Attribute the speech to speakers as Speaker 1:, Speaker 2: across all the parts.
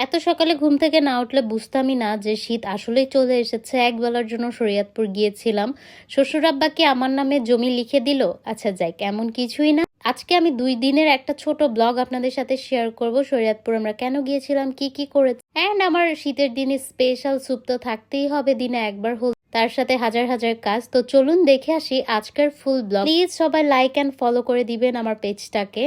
Speaker 1: এত সকালে ঘুম থেকে না উঠলে বুঝতামই না যে শীত আসলেই চলে এসেছে। এক বেলার জন্য শরীয়তপুর গিয়েছিলাম। শ্বশুর আব্বাকে আমার নামে জমি লিখে দিল? আচ্ছা যাই এমন কিছুই না। আজকে আমি দুই দিনের একটা ছোট ব্লগ আপনাদের সাথে শেয়ার করব। শরীয়তপুর আমরা কেন গিয়েছিলাম, কি কি করেছি অ্যান্ড আমার শীতের দিনে স্পেশাল স্যুপ তো থাকতেই হবে, দিনে একবার হল তার সাথে হাজার হাজার কাজ। তো চলুন দেখে আসি আজকের ফুল ব্লগ প্লিজ সবাই লাইক অ্যান্ড ফলো করে দিবেন আমার পেজটাকে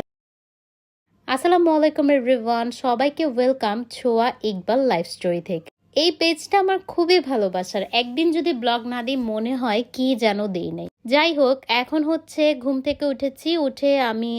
Speaker 1: আসসালামু আলাইকুম এভরিওয়ান সবাইকে ওয়েলকাম ছোয়া ইকবাল লাইফ স্টোরি থেকে। এই পেজটা আমার খুবই ভালোবাসার। একদিন যদি ব্লগ না দিই, মনে হয় কি যেন দেই নাই। যাই হোক, এখন হচ্ছে ঘুম থেকে উঠেছি, উঠে আমি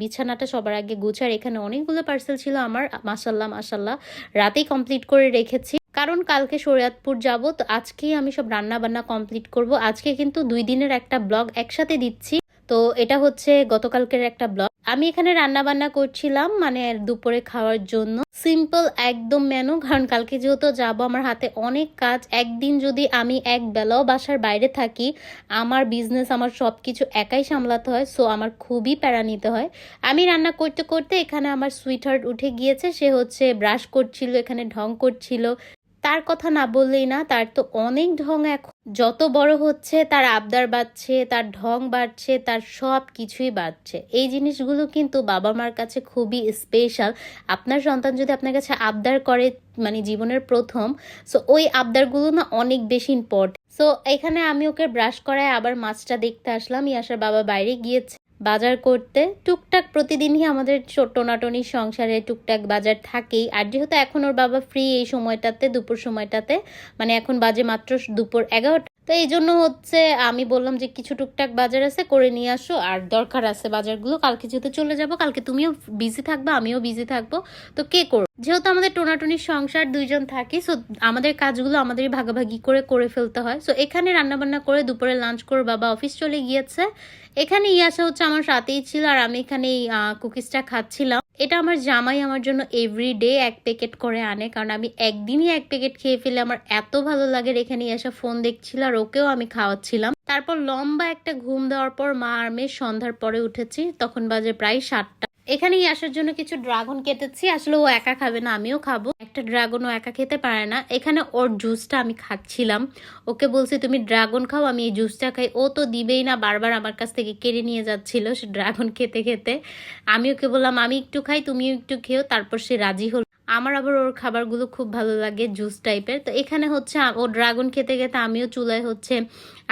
Speaker 1: বিছানাটা সবার আগে গুছার। এখানে অনেকগুলো পার্সেল ছিল আমার মাসাল্লাহ মাসাল্লাহ রাতেই কমপ্লিট করে রেখেছি। কারণ কালকে শরীয়তপুর যাব, তো আজকেই আমি সব রান্না বান্না কমপ্লিট করব। আজকে কিন্তু দুই দিনের একটা ব্লগ একসাথে দিচ্ছি। তো এটা হচ্ছে গতকালকের একটা ব্লগ। আমি এখানে রান্না বান্না করছিলাম মানে দুপুরে খাওয়ার জন্য। সিম্পল একদম মেনু, কারণ কালকে যেহেতু যাব, আমার হাতে অনেক কাজ। একদিন যদি আমি এক বেলাও বাসার বাইরে থাকি, আমার বিজনেস আমার সব কিছু একাই সামলাতে হয় সো আমার খুবই প্যারা নিতে হয়। আমি রান্না করতে করতে এখানে আমার সুইট হার্ট উঠে গিয়েছে, সে হচ্ছে ব্রাশ করছিল, এখানে ঢং করছিল। তার কথা না বললেই না, তার তো অনেক ঢং এখন। যত বড় হচ্ছে, তার আবদার বাড়ছে, তার ঢং বাড়ছে, তার সব কিছুই বাড়ছে। এই জিনিসগুলো কিন্তু বাবা মার কাছে খুবই স্পেশাল আপনার সন্তান যদি আপনার কাছে আবদার করে মানে জীবনের প্রথম সো ওই আবদারগুলো না অনেক বেশি ইম্পর্টেন্ট সো এখানে আমি ওকে ব্রাশ করায় আবার মাছটা দেখতে আসলাম, ইয়াসার বাবা বাইরে গিয়েছে। বাজার করতে। টুকটাক প্রতিদিনই আমাদের টোনাটনির সংসারে টুকটাক বাজার থাকেই। আর যেহেতু এখন ওর বাবা ফ্রি এই সময়টাতে, দুপুর সময়টাতে মানে এখন বাজে মাত্র দুপুর এগারোটা তো এই জন্য হচ্ছে আমি বললাম যে কিছু টুকটাক বাজার আছে, করে নিয়ে আসো। আর দরকার আছে বাজারগুলো, কালকে যেহেতু চলে যাব, কালকে তুমিও বিজি থাকবে, আমিও বিজি থাকব। তো কে করো যেহেতু আমাদের টোনাটনির সংসার দুইজন থাকি সো আমাদের কাজগুলো আমাদেরই ভাগাভাগি করে করে ফেলতে হয়। সো এখানে রান্নাবান্না করে দুপুরে লাঞ্চ করে বাবা অফিস চলে গিয়েছে। এখানে ইয়াসা হচ্ছে আমার সাথেই ছিল, আর আমি এখানে কুকিজটা খাচ্ছিলাম। এটা আমার জামাই আমার জন্য এভরি ডে এক প্যাকেট করে আনে, কারণ আমি একদিনই এক প্যাকেট খেয়ে ফেলে আমার এত ভালো লাগে। এখানে ইয়াসা ফোন দেখছিল আর ওকেও আমি খাওয়াচ্ছিলাম। তারপর লম্বা একটা ঘুম দেওয়ার পর মা আর মেয়ে সন্ধ্যার পরে উঠেছি, তখন বাজে প্রায় সাতটা। এখানেই আসার জন্য কিছু ড্রাগন কেটেছি, আসলে ও একা খাবে না, আমিও খাব। একটা ড্রাগন ও একা খেতে পারে না। এখানে ওর জুসটা আমি খাচ্ছিলাম। ওকে বলছি, তুমি ড্রাগন খাও, আমি এই জুসটা খাই। ও তো দিবেই না, বারবার আমার কাছ থেকে কেড়ে নিয়ে যাচ্ছিল সে ড্রাগন খেতে খেতে। আমি ওকে বললাম, আমি একটু খাই, তুমিও একটু খেও। তারপর সে রাজি হলো। আমার আবার ওর খাবারগুলো খুব ভালো লাগে জুস টাইপের তো এখানে হচ্ছে ও ড্রাগন খেতে খেতে আমিও চুলায় হচ্ছে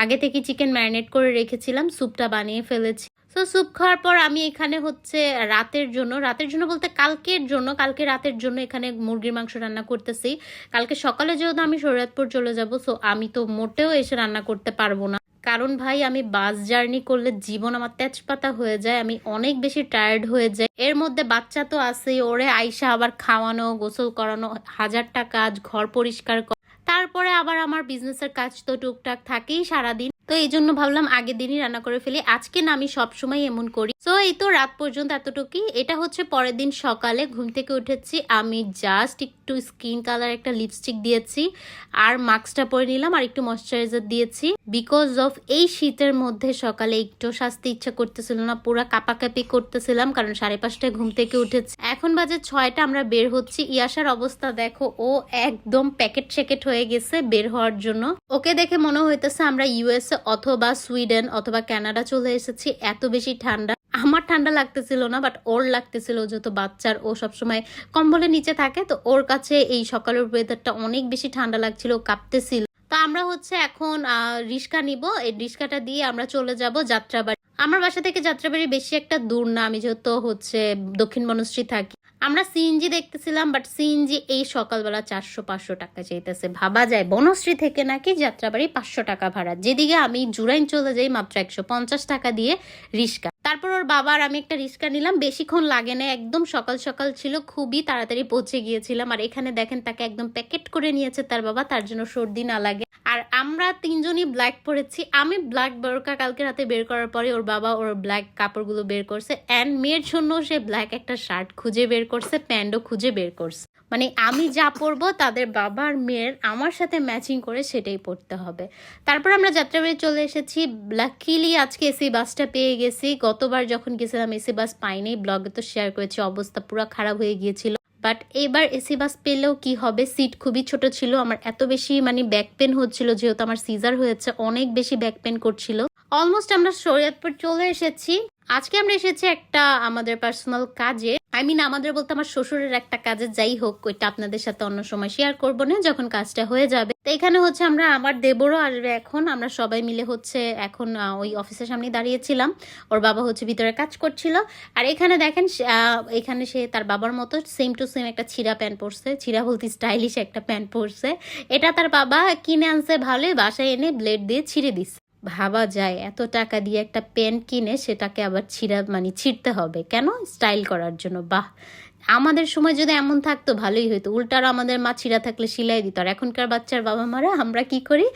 Speaker 1: আগে থেকে চিকেন ম্যারিনেট করে রেখেছিলাম স্যুপটা বানিয়ে ফেলেছি। তো স্যুপ খাওয়ার পর আমি এখানে হচ্ছে রাতের জন্য রাতের জন্য বলতে কালকের জন্য, কালকে রাতের জন্য এখানে মুরগির মাংস রান্না করতেছি। কালকে সকালে যেহেতু আমি শরীয়তপুর চলে যাব সো আমি তো মোটেও এসে রান্না করতে পারব না। কারণ ভাই, আমি বাস জার্নি করলে জীবন আমার তেজপাতা হয়ে যায়, আমি অনেক বেশি টায়ার্ড হয়ে যাই। এর মধ্যে বাচ্চা তো আছেই, ওরে আইসা আবার খাওয়ানো, গোসল করানো হাজারটা কাজ ঘর পরিষ্কার করা। তারপরে আবার আমার বিজনেসের কাজ তো টুকটাক থাকেই সারাদিন। তো এই জন্য ভাবলাম আগের দিনই রান্না করে ফেলি। আজকে না আমি সবসময় এমন করি। তো এই তো রাত পর্যন্ত এতটুকুই। এটা হচ্ছে পরের দিন সকালে ঘুম থেকে উঠেছি। আমি জাস্ট একটু স্কিন কালার একটা লিপস্টিক দিয়েছি। আর মাস্কটা পরে নিলাম আর একটু ময়শ্চারাইজার দিয়েছি। বিকজ অফ এই শীতের মধ্যে সকালে একটু সাজতে ইচ্ছা করতেছিল না। পুরা কাপাকাপি করতেছিলাম কারণ সাড়ে পাঁচটায় ঘুম থেকে উঠেছি। এখন বাজে ছয়টা, আমরা বের হচ্ছি। ইয়াসার অবস্থা দেখো, ও একদম প্যাকেট স্যাকেট হয়ে গেছে বের হওয়ার জন্য। ওকে দেখে মনে হইতেছে আমরা ইউএসএ অথবা সুইডেন অথবা কানাডা চলে এসেছি, এত বেশি ঠান্ডা। আমার ঠান্ডা লাগতেছিল না বাট ওর লাগতেছিল যেহেতু বাচ্চার, ও সবসময় কম্বলের নিচে থাকে, তো ওর কাছে এই সকালের ওয়েদারটা অনেক বেশি ঠান্ডা লাগছিল, কাঁপতেছিল। তো আমরা হচ্ছে এখন রিক্সা নিব, এই রিক্সাটা দিয়ে আমরা চলে যাব যাত্রাবাড়ি। আমার বাসা থেকে যাত্রাবাড়ি বেশি একটা দূর না, আমি যেহেতু হচ্ছে দক্ষিণ বনশ্রী থাকি। আমরা সিএনজি দেখতেছিলাম বাট সিএনজি এই সকালবেলা চারশো পাঁচশো টাকা চাইতেছে। ভাবা যায়, বনশ্রী থেকে নাকি যাত্রাবাড়ি পাঁচশো টাকা ভাড়া। যেদিকে আমি জুরাইন চলে যাই মাত্র একশো পঞ্চাশ টাকা দিয়ে রিক্সা তারপর ওর বাবার আমি একটা রিক্সা নিলাম, বেশিক্ষণ লাগে না, একদম সকাল সকাল ছিল, খুবই তাড়াতাড়ি পৌঁছে গিয়েছিলাম। আর এখানে দেখেন, তাকে একদম প্যাকেট করে নিয়েছে তার বাবা, তার জন্য সর্দি না লাগে। আর আমরা তিনজনই ব্ল্যাক পরেছি। আমি ব্ল্যাক বোরকা কালকে রাতে বের করার পরে ওর বাবা ওর ব্ল্যাক কাপড়গুলো বের করছে অ্যান্ড মেয়ের জন্য সে ব্ল্যাক একটা শার্ট খুঁজে বের করছে, প্যান্টও খুঁজে বের করছে। মানে আমি যা পরবো তাদের বাবার মেয়ের আমার সাথে ম্যাচিং করে সেটাই পড়তে হবে। তারপর আমরা যাত্রাবাড়ি চলে এসেছি। লাকিলি আজকে এসি বাসটা পেয়ে গেছি। গতবার যখন গেছিলাম এসি বাস পাইনি ব্লগে তো শেয়ার করেছি, অবস্থা পুরো খারাপ হয়ে গিয়েছিল। বাট এবার এসি বাস পেলেও কি হবে? সিট খুবই ছোট ছিল। আমার এত বেশি মানে ব্যাক পেন হচ্ছিল যেহেতু আমার সিজার হয়েছে, অনেক বেশি ব্যাক পেন করছিল। অলমোস্ট আমরা শরীয়তপুর চলে এসেছি। আজকে আমরা এসেছি একটা আমাদের পার্সোনাল কাজে। আই মিন আমাদের বলতে আমার শ্বশুরের একটা কাজে যাই হোক, ওইটা আপনাদের সাথে অন্য সময় শেয়ার করব না, যখন কাজটা হয়ে যাবে। তো এখানে হচ্ছে আমরা, আমার দেবরও আসবে এখন, আমরা সবাই মিলে হচ্ছে এখন ওই অফিসের সামনে দাঁড়িয়েছিলাম, ওর বাবা হচ্ছে ভিতরে কাজ করছিল। আর এখানে দেখেন এখানে সে তার বাবার মতো সেম টু সেম একটা ছিঁড়া প্যান্ট পরছে, ছিঁড়া বলতে স্টাইলিশ একটা প্যান্ট পরছে। এটা তার বাবা কিনে আনছে ভালোই, বাসায় এনে ব্লেড দিয়ে ছিঁড়ে দিচ্ছে। ভাবা যায়, এত টাকা দিয়ে একটা প্যান্ট কিনে সেটাকে আবার ছিঁড়া মানে ছিঁড়তে হবে। কেন? স্টাইল করার জন্য। বাহ! আমাদের সময় যদি এমন থাকতো, ভালোই হতো উল্টার আমাদের মা ছিঁড়া থাকলে সিলাই দিত। আর এখনকার বাচ্চার বাবা মারা আমরা কি করি?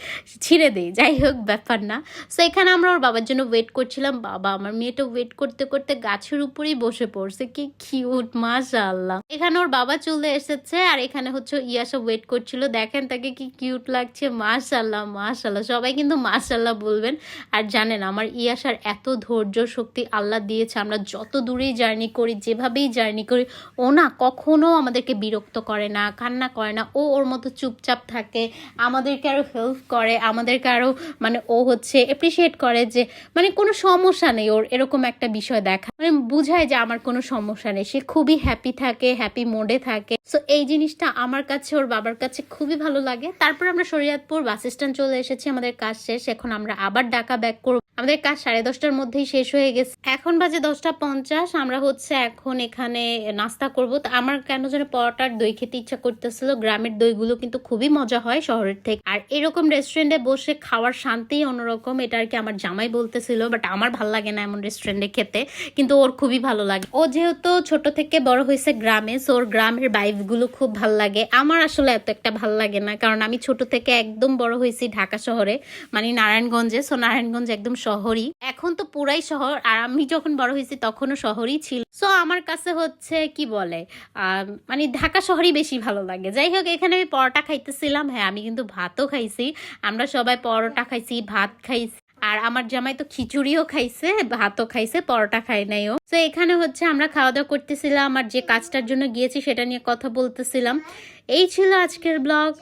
Speaker 1: ছিঁড়ে দিই। যাই হোক, ব্যাপার না। সো এখানে আমরা ওর বাবার জন্য ওয়েট করছিলাম। বাবা আমার মেয়েটা ওয়েট করতে করতে গাছের উপরেই বসে পড়ছে। কি কিউট মাশাআল্লাহ। এখানে ওর বাবা চলে এসেছে আর এখানে হচ্ছে ইয়াসা ওয়েট করছিল। দেখেন তাকে কি কিউট লাগছে। মাশাআল্লাহ মাশাআল্লাহ। সবাই কিন্তু মাশাআল্লাহ বলবেন। আর জানেন, আমার ইয়াসার এত ধৈর্য শক্তি আল্লাহ দিয়েছে। আমরা যত দূরেই জার্নি করি, যেভাবেই জার্নি করি ও না কখনো আমাদেরকে বিরক্ত করে না, কান্না করে না। ও ওর মতো চুপচাপ থাকে, আমাদেরকে আরও হেল্প করে, আমাদেরকে আরও মানে ও হচ্ছে এপ্রিসিয়েট করে যে মানে কোনো সমস্যা নেই ওর, এরকম একটা বিষয় দেখা। মানে বুঝায় যে আমার কোনো সমস্যা নেই। সে খুবই হ্যাপি থাকে হ্যাপি মোডে থাকে। সো এই জিনিসটা আমার কাছে, ওর বাবার কাছে খুবই ভালো লাগে। তারপর আমরা শরীয়তপুর বাস স্ট্যান্ড চলে এসেছি, আমাদের কাজ শেষ। এখন আমরা আবার ঢাকা ব্যাক করব। আমাদের কাজ সাড়ে দশটার মধ্যেই শেষ হয়ে গেছে। এখন বাজে দশটা পঞ্চাশ, আমরা হচ্ছে এখন এখানে নাস্তা করব। তো আমার কেন যেন পরোটার দই খেতে ইচ্ছা করতেছিল। গ্রামের দইগুলো কিন্তু খুবই মজা হয় শহরের থেকে। আর এরকম রেস্টুরেন্টে বসে খাওয়ার শান্তিই অন্যরকম, এটা আর কি আমার জামাই বলতেছিল বাট আমার ভালো লাগে না এমন রেস্টুরেন্টে খেতে। কিন্তু ওর খুবই ভালো লাগে। ও যেহেতু ছোট থেকে বড় হয়েছে গ্রামে সো ওর গ্রামেরগুলো খুব ভালো লাগে। আমার আসলে এত একটা ভালো লাগে না, কারণ আমি ছোট থেকে একদম বড় হয়েছি ঢাকা শহরে মানে নারায়ণগঞ্জে সো নারায়ণগঞ্জ একদম শহরই। এখন তো পুরাই শহর, আর আমি যখন বড় হয়েছি তখনও শহরই ছিল। সো আমার কাছে হচ্ছে, কি বলে। মানে ঢাকা শহরই বেশি ভালো লাগে। যাই হোক, এখানে আমি পরোটা খাইতেছিলাম। হ্যাঁ আমি কিন্তু ভাতও খাইছি। আমরা সবাই পরোটা খাইছি, ভাত খাইছি। আর আমার জামাই তো খিচুড়িও খাইছে, ভাতও খাইছে, পরোটা খাই নাই ও। তো এখানে হচ্ছে আমরা খাওয়া দাওয়া করতেছিলাম। আর যে কাজটার জন্য গিয়েছি সেটা নিয়ে কথা বলতেছিলাম। এই ছিল আজকের ব্লগ।